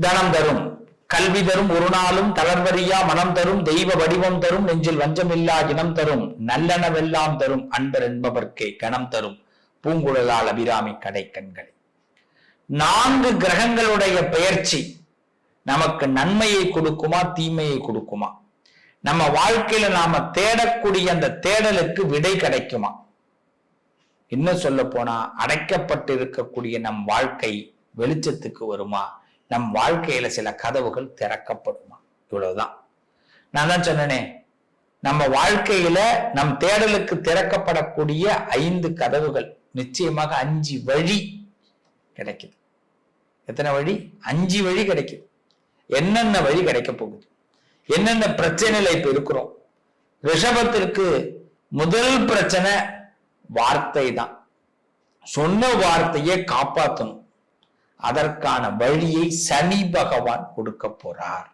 தனம் தரும். கல்வி தரும் ஒரு நாளும் தளர்வறியா மனம் தரும் தெய்வ வடிவம் தரும் நெஞ்சில் வஞ்சமில்லா இனம் தரும் நல்லனவெல்லாம் தரும் அன்பர் என்பவர்க்கே கணம் தரும். பூங்குழலால் அபிராமி கடை கண்களை. நான்கு கிரகங்களுடைய பெயர்ச்சி நமக்கு நன்மையை கொடுக்குமா தீமையை கொடுக்குமா? நம்ம வாழ்க்கையில நாம தேடக்கூடிய அந்த தேடலுக்கு விடை கிடைக்குமா? இன்னும் சொல்ல போனா அடைக்கப்பட்டு இருக்கக்கூடிய நம் வாழ்க்கை வெளிச்சத்துக்கு வருமா? நம் வாழ்க்கையில சில கதவுகள் திறக்கப்படுமா? இவ்வளவுதான். நான் தான் சொன்னேனே நம்ம வாழ்க்கையில நம் தேடலுக்கு திறக்கப்படக்கூடிய ஐந்து கதவுகள் நிச்சயமாக அஞ்சு வழி கிடைக்குது. எத்தனை வழி? அஞ்சு வழி கிடைக்குது. என்னென்ன வழி கிடைக்க போகுது? என்னென்ன பிரச்சனையில இப்ப இருக்கிறோம்? ரிஷபத்திற்கு முதல் பிரச்சனை வார்த்தை தான். சொன்ன வார்த்தையை காப்பாற்றணும் அதற்கான வழியை சனி பகவான் கொடுக்க போறார்.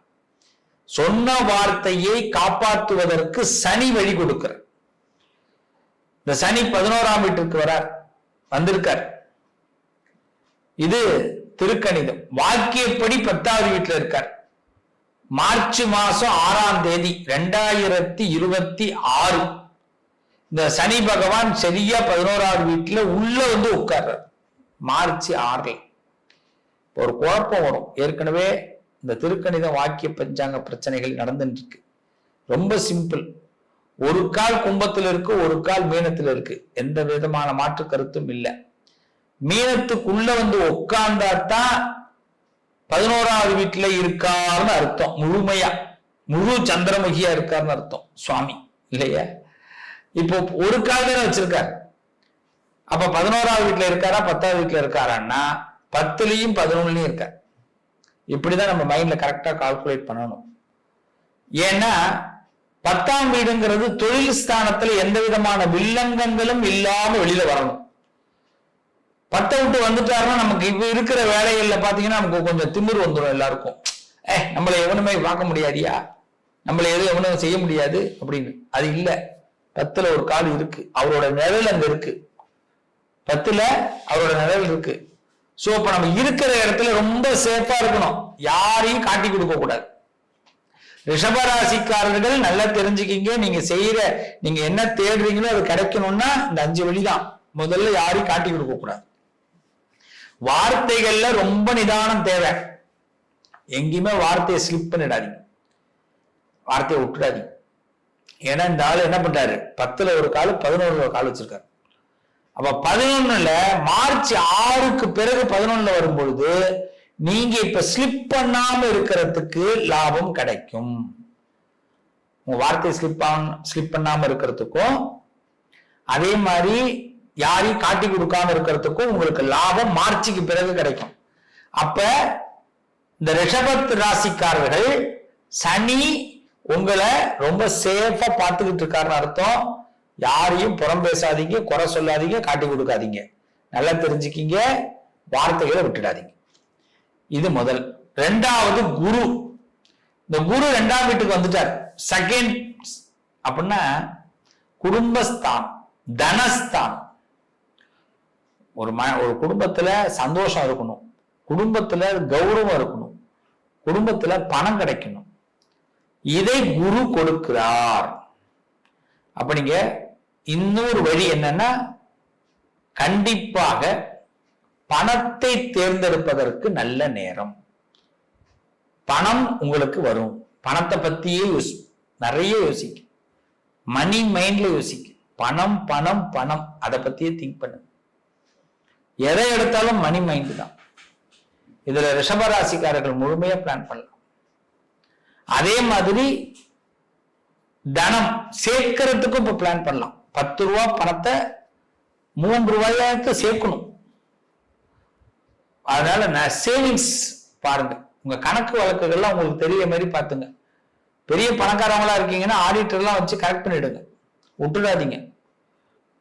சொன்ன வார்த்தையை காப்பாற்றுவதற்கு சனி வழி கொடுக்கிறார். இந்த சனி பதினோராம் வீட்டுக்கு வரார். வந்திருக்கார். இது திருக்கணிதம். வாக்கியப்படி பத்தாவது வீட்டுல இருக்கார். மார்ச் மாசம் ஆறாம் தேதி ரெண்டாயிரத்தி இருபத்தி ஆறு. இந்த சனி பகவான் சரியா பதினோராவது வீட்டுல உள்ள வந்து உட்கார்றார். மார்ச் ஆறுல. ஒரு குழப்பம் வரும். ஏற்கனவே இந்த திருக்கணித வாக்கிய பஞ்சாங்க பிரச்சனைகள் நடந்துட்டு இருக்கு ரொம்ப சிம்பிள் ஒரு கால் கும்பத்தில் இருக்கு ஒரு கால் மீனத்தில் இருக்கு. எந்த விதமான மாற்று கருத்தும் இல்லை. மீனத்துக்குள்ள வந்து உட்கார்ந்தாத்தான் பதினோராவது வீட்டுல இருக்காருன்னு அர்த்தம். முழுமையா. முழு சந்திரமுகியா இருக்காருன்னு அர்த்தம். சுவாமி. இல்லையா? இப்போ ஒரு கால் தானே வச்சிருக்காரு. அப்ப பதினோராவது வீட்டுல இருக்காரா பத்தாவது வீட்டுல இருக்காரான்னா பத்துலையும் பதினொன்னுலையும் இருக்க. இப்படிதான் நம்ம மைண்ட்ல கரெக்டா கால்குலேட் பண்ணணும். ஏன்னா பத்தாம் வீடுங்கிறது தொழில் ஸ்தானத்துல எந்த விதமான வில்லங்கங்களும் இல்லாம வெளியில வரணும். பத்தை விட்டு வந்துட்டாருன்னா நமக்கு இப்ப இருக்கிற வேலைகள்ல பாத்தீங்கன்னா நமக்கு கொஞ்சம் திமிர் வந்துடும் எல்லாருக்கும். ஏ நம்மளை எவனுமே பார்க்க முடியாதியா? நம்மளை எதுவும் எவனும் செய்ய முடியாது? அப்படின்னு. அது இல்ல. பத்துல ஒரு கால் இருக்கு. அவரோட நிழல் அங்க இருக்கு. பத்துல அவரோட நிழல் இருக்கு. சோ இப்ப நம்ம இருக்கிற இடத்துல ரொம்ப சேஃபா இருக்கணும். யாரையும் காட்டி கொடுக்க கூடாது. ரிஷபராசிக்காரர்கள் நல்லா தெரிஞ்சுக்கிங்க. நீங்க செய்யற நீங்க என்ன தேடுறீங்களோ அது கிடைக்கணும்னா இந்த அஞ்சு வழிதான். முதல்ல யாரையும் காட்டி கொடுக்க கூடாது. வார்த்தைகள்ல ரொம்ப நிதானம் தேவை. எங்கேயுமே வார்த்தையை ஸ்லிப் பண்ணிடாதீங்க. வார்த்தையை விட்டுடாதீங்க. ஏன்னா இந்த ஆள் என்ன பண்றாரு? பத்துல ஒரு கால் பதினோருல ஒரு கால் வச்சிருக்காரு. அப்ப பதினொன்னுல மார்ச் ஆறுக்கு பிறகு பதினொன்னுல வரும்பொழுது நீங்க இப்ப ஸ்லிப் பண்ணாம இருக்கிறதுக்கு லாபம் கிடைக்கும். உங்க வார்த்தை ஸ்லிப் ஸ்லிப் பண்ணாம இருக்கிறதுக்கும் அதே மாதிரி யாரையும் காட்டி கொடுக்காம இருக்கிறதுக்கும் உங்களுக்கு லாபம் மார்ச்சுக்கு பிறகு கிடைக்கும். அப்ப இந்த ரிஷபத் ராசிக்காரர்கள் சனி உங்களை ரொம்ப சேஃபா பார்த்துக்கிட்டு இருக்காருன்னு அர்த்தம். யாரையும் புறம் பேசாதீங்க குறை சொல்லாதீங்க காட்டி கொடுக்காதீங்க. நல்லா தெரிஞ்சுக்கிங்க வார்த்தைகளை விட்டுடாதீங்க. இது முதல். ரெண்டாவது குரு. இந்த குரு ரெண்டாம் வீட்டுக்கு வந்துட்டார். செகண்ட் அப்படின்னா குடும்பஸ்தான் தனஸ்தான். ஒரு ம ஒரு குடும்பத்துல சந்தோஷம் இருக்கணும். குடும்பத்துல கௌரவம் இருக்கணும். குடும்பத்துல பணம் கிடைக்கணும். இதை குரு கொடுக்கிறார். அப்ப நீங்க இன்னொரு வழி என்னன்னா கண்டிப்பாக பணத்தை தேர்ந்தெடுப்பதற்கு நல்ல நேரம். பணம் உங்களுக்கு வரும். பணத்தை பத்தியே யோசி நிறைய யோசிக்க. மணி மைண்ட்ல யோசிக்க. பணம் பணம் பணம். அதை பத்தியே திங்க் பண்ணு எதை எடுத்தாலும் மணி மைண்ட் தான். இதுல ரிஷபராசிக்காரர்கள் முழுமையா பிளான் பண்ணலாம். அதே மாதிரி தனம் சேர்க்கறதுக்கும் இப்ப பிளான் பண்ணலாம். பத்து ரூபா பணத்தை மூன்று ரூபாய்க்கு சேர்க்கணும். அதனால நான் சேவிங்ஸ் பாருங்க. உங்க கணக்கு வழக்குகள்லாம் உங்களுக்கு தெரிய மாதிரி பார்த்துங்க. பெரிய பணக்காரவங்களா இருக்கீங்கன்னா ஆடிட்டர்லாம் வச்சு கரெக்ட் பண்ணிடுங்க. விட்டுடாதீங்க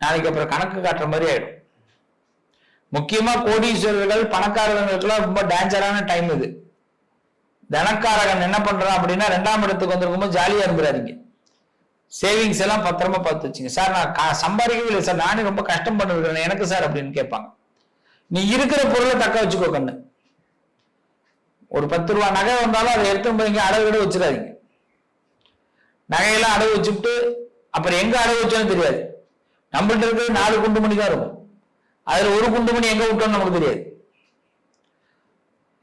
நாளைக்கு அப்புறம் கணக்கு காட்டுற மாதிரி ஆயிடும். முக்கியமா கோடீஸ்வரர்கள் பணக்காரர்களுக்கெல்லாம் ரொம்ப டேஞ்சரான டைம் இது. தனக்காரகன் என்ன பண்றான் அப்படின்னா ரெண்டாம் இடத்துக்கு வந்திருக்கும்போது ஜாலியா இருந்துடாதீங்க சேவிங்ஸ் எல்லாம் பத்திரமா பார்த்து வச்சுங்க. சார் நான் சம்பாதிக்கவே இல்லை சார் நானே ரொம்ப கஷ்டம் பண்ணிருக்கிறேன். எனக்கு சார் அப்படின்னு கேட்பாங்க. நீ இருக்கிற பொருளை தக்க வச்சுக்கோ கண்ணு. ஒரு பத்து ரூபா நகை வந்தாலும் அதை எடுத்து போய் அடகு கிட வச்சிடாதீங்க. நகையெல்லாம் அடகு வச்சுட்டு அப்புறம் எங்க அடகு வச்சோன்னு தெரியாது. நம்மள்ட்ட இருக்கிறது நாலு குண்டு மணி தான் இருக்கும். அதுல ஒரு குண்டு மணி எங்க விட்டோம்னு நமக்கு தெரியாது.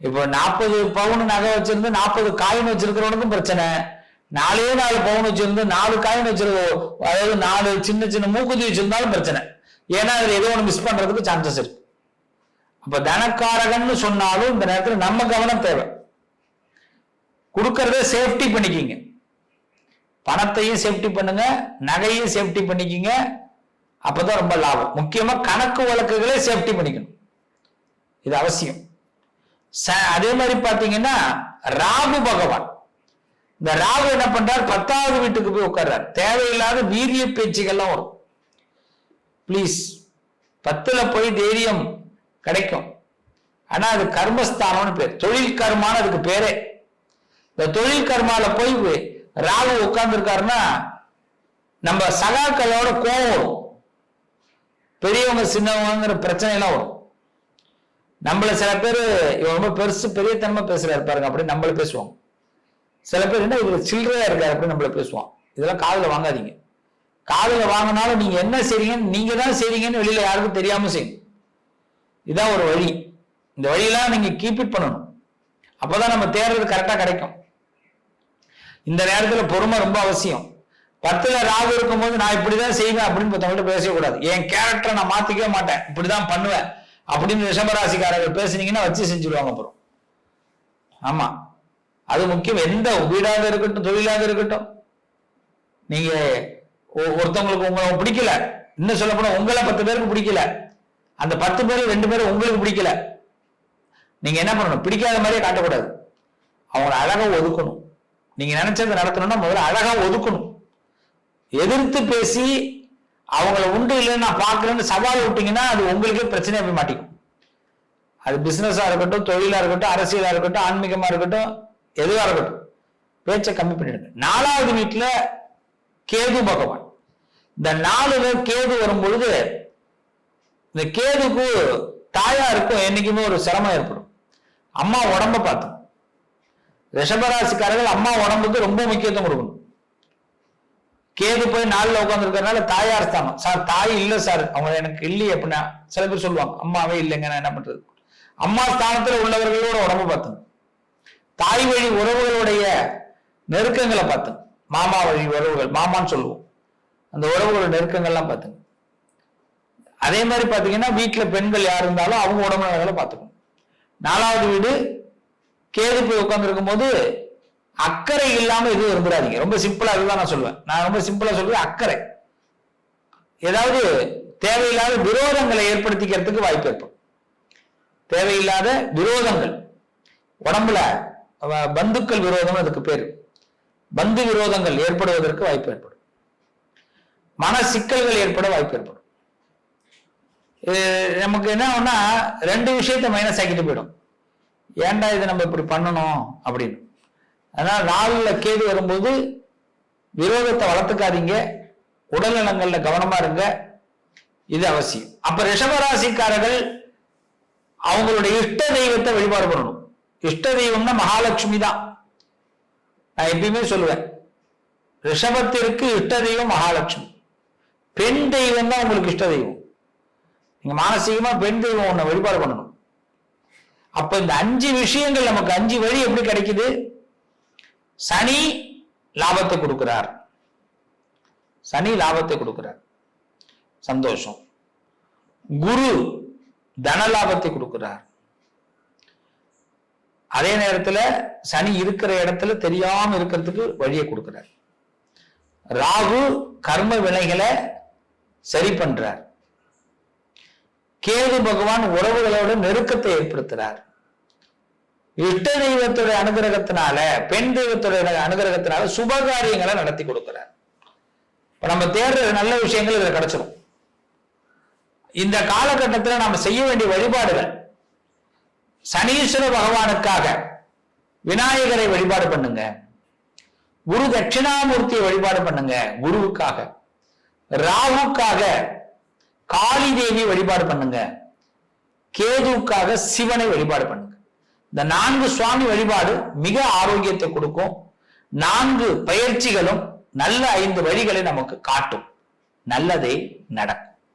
இப்போ நாற்பது பவுன் நகை வச்சிருந்து நாற்பது காயின் வச்சிருக்கிறவனுக்கும் பிரச்சனை. நாலே நாலு பவுன் வச்சிருந்து நாலு காயின் வச்சிருக்கோம் அதாவது நாலு சின்ன சின்ன மூக்குத்தி வச்சிருந்தாலும் பிரச்சனை. ஏன்னா அதுல ஏதோ ஒன்று மிஸ் பண்றதுக்கு சான்சஸ் இருக்கு. அப்ப தனக்காரகன்னு சொன்னாலும் இந்த நேரத்தில் நம்ம கவனம் தேவை. கொடுக்கறத சேஃப்டி பண்ணிக்கிங்க. பணத்தையும் சேஃப்டி பண்ணுங்க. நகையும் சேஃப்டி பண்ணிக்கிங்க. அப்பதான் ரொம்ப லாபம். முக்கியமா கணக்கு வழக்குகளே சேஃப்டி பண்ணிக்கணும். இது அவசியம். ச- அதே மாதிரி பாத்தீங்கன்னா ராகு பகவான். இந்த ராகு என்ன பண்றார்? பத்தாவது வீட்டுக்கு போய் உட்கார்றார். தேவையில்லாத வீரிய பேச்சுகள்லாம் வரும். ப்ளீஸ் பத்துல போய் தைரியம் கிடைக்கும். ஆனா அது கர்மஸ்தானம்னு பேர். தொழில் கர்மான்னு அதுக்கு பேரே. இந்த தொழில் கர்மால போய் ராகு உட்கார்ந்துருக்காருன்னா நம்ம சகாக்களோட கோவம் வரும். பெரியவங்க சின்னவங்கிற பிரச்சனை எல்லாம் வரும். நம்மள சில பேர் இவன் ரொம்ப பெருசு பெரியத்தனமா பேசுறாரு பாருங்க அப்படி நம்மள பேசுவாங்க. சில பேர் என்ன இவர் சில்லறையா இருக்காரு அப்படின்னு நம்மள பேசுவான். இதெல்லாம் காதல வாங்காதீங்க. காதல வாங்கினாலும் நீங்க என்ன செய்றீங்கன்னு நீங்க தான் செய்றீங்கன்னு வெளியில யாருக்கும் தெரியாம செய்யுங்க. இதான் ஒரு வழி. இந்த வழியெல்லாம் நீங்க கீப் இட் பண்ணணும். அப்பதான் நம்ம தேர்றது கரெக்டா கிடைக்கும். இந்த நேரத்துல பொறுமை ரொம்ப அவசியம். பத்துல ராகு இருக்கும்போது நான் இப்படிதான் செய்வேன் அப்படின்னு மத்தவங்கள்ட்ட பேசவே கூடாது. என் கேரக்டரை நான் மாத்திக்கவே மாட்டேன். இப்படிதான் பண்ணுவேன் அப்படின்னு ரிஷபராசிக்காரர்கள் பேசுனீங்கன்னா வச்சு செஞ்சுடுவாங்க அப்புறம். ஆமா. அது முக்கியம். எந்த வீடாக இருக்கட்டும் தொழிலாக இருக்கட்டும். நீங்க ஒ- ஒருத்தவங்களுக்கு உங்களை பிடிக்கல. இன்னும் சொல்ல போனா உங்களை பத்து பேருக்கு பிடிக்கல. அந்த பத்து பேர் ரெண்டு பேரும் உங்களுக்கு பிடிக்கல. நீங்க என்ன பண்ணணும்? பிடிக்காத மாதிரியே காட்டக்கூடாது. அவங்கள அழகா ஒதுக்கணும். நீங்க நினைச்சது நடத்தணும்னா முதல்ல அழகா ஒதுக்கணும். எதிர்த்து பேசி அவங்கள உண்டு இல்லைன்னு நான் பாக்குறேன்னு சவால் விட்டீங்கன்னா அது உங்களுக்கே பிரச்சனையா போய் மாட்டிக்கும். அது பிசினஸா இருக்கட்டும் தொழிலா இருக்கட்டும் அரசியலா இருக்கட்டும் ஆன்மீகமா இருக்கட்டும் எதுவாக இருக்கட்டும். பேச்சை கம்மி பண்ணிடுங்க. நாலாவது வீட்டுல கேது பகவான். இந்த நாலுல கேது வரும் பொழுது இந்த கேதுக்கு தாயாருக்கும் என்னைக்குமே ஒரு சிரமம் ஏற்படும். அம்மா உடம்ப பார்த்தோம் ரிஷபராசிக்காரர்கள் அம்மா உடம்புக்கு ரொம்ப முக்கியத்துவம் கொடுக்கணும். கேது போய் நாளில் உட்காந்துருக்கறனால தாயார் ஸ்தானம். சார் தாய் இல்லை சார். அவங்க எனக்கு இல்லையே அப்படின்னா சில பேர் சொல்லுவாங்க. அம்மாவே இல்லைங்க நான் என்ன பண்றது? அம்மா ஸ்தானத்துல உள்ளவர்களோட உடம்பு பார்த்தோம் தாய் வழி உறவுகளுடைய நெருக்கங்களை பார்த்தோம் மாமா வழி உறவுகள் மாமான்னு சொல்லுவோம். அந்த உறவுகளோட நெருக்கங்கள்லாம் பார்த்துங்க. அதே மாதிரி பார்த்தீங்கன்னா வீட்டில் பெண்கள் யார் இருந்தாலும் அவங்க உடம்பு நலங்களை பார்த்துக்கணும். நாலாவது வீடு கேது போய் உட்காந்துருக்கும் போது அக்கறை இல்லாமல் எதுவும் இருந்துடாதீங்க. ரொம்ப சிம்பிளாக இதுதான் நான் சொல்லுவேன். நான் ரொம்ப சிம்பிளாக சொல்லுவேன் அக்கறை. ஏதாவது தேவையில்லாத விரோதங்களை ஏற்படுத்திக்கிறதுக்கு வாய்ப்பு ஏற்படும். தேவையில்லாத விரோதங்கள். உடம்புல பந்துக்கள் விரோதம் அதுக்கு பேரு. பந்து விரோதங்கள் ஏற்படுவதற்கு வாய்ப்பு ஏற்படும். மன சிக்கல்கள் ஏற்பட வாய்ப்பு ஏற்படும். இது நமக்கு என்ன ஆகும்னா ரெண்டு விஷயத்தை மைனஸ் ஆக்கிட்டு போயிடும். ஏன்டா இதை நம்ம இப்படி பண்ணணும் அப்படின்னு. அதனால நாளில் கேது வரும்போது விரோதத்தை வளர்த்துக்காதீங்க. உடல் நலங்கள்ல கவனமா இருங்க. இது அவசியம். அப்ப ரிஷபராசிக்காரர்கள் அவங்களுடைய இஷ்ட தெய்வத்தை வழிபாடு பண்ணணும். இஷ்ட தெய்வம்னா மகாலட்சுமி தான். நான் எப்பயுமே சொல்லுவேன் ரிஷபத்திற்கு இஷ்ட தெய்வம் மகாலட்சுமி. பெண் தெய்வம் தான் உங்களுக்கு இஷ்ட தெய்வம் நீங்க மானசீகமா பெண் தெய்வம் ஒன்றை வழிபாடு பண்ணணும். அப்ப இந்த அஞ்சு விஷயங்கள் நமக்கு அஞ்சு வழி எப்படி கிடைக்குது? சனி லாபத்தை கொடுக்கிறார். சனி லாபத்தை கொடுக்கிறார். சந்தோஷம். குரு தன லாபத்தை கொடுக்கிறார். அதே நேரத்துல சனி இருக்கிற இடத்துல தெரியாம இருக்கிறதுக்கு வழியை கொடுக்கிறார். ராகு கர்ம வினைகளை சரி பண்றார். கேது பகவான் உறவுகளோட நெருக்கத்தை ஏற்படுத்துறார். இஷ்ட தெய்வத்துடைய அனுகிரகத்தினால பெண் தெய்வத்துடைய அனுகிரகத்தினால சுபகாரியங்களை நடத்தி கொடுக்கிறார். இப்ப நம்ம தேடுற நல்ல விஷயங்கள் இதுல கிடைச்சிடும் இந்த காலகட்டத்தில் நாம செய்ய வேண்டிய வழிபாடுகள் சனீஸ்வர பகவானுக்காக விநாயகரை வழிபாடு பண்ணுங்க. குரு தட்சிணாமூர்த்தியை வழிபாடு பண்ணுங்க குருவுக்காக. ராகுக்காக காளி தேவி வழிபாடு பண்ணுங்க. கேதுவுக்காக சிவனை வழிபாடு பண்ணுங்க. இந்த நான்கு சுவாமி வழிபாடு மிக ஆரோக்கியத்தை கொடுக்கும். நான்கு பயிற்சிகளும் நல்ல ஐந்து வழிகளை நமக்கு காட்டும். நல்லதே நடக்கும்.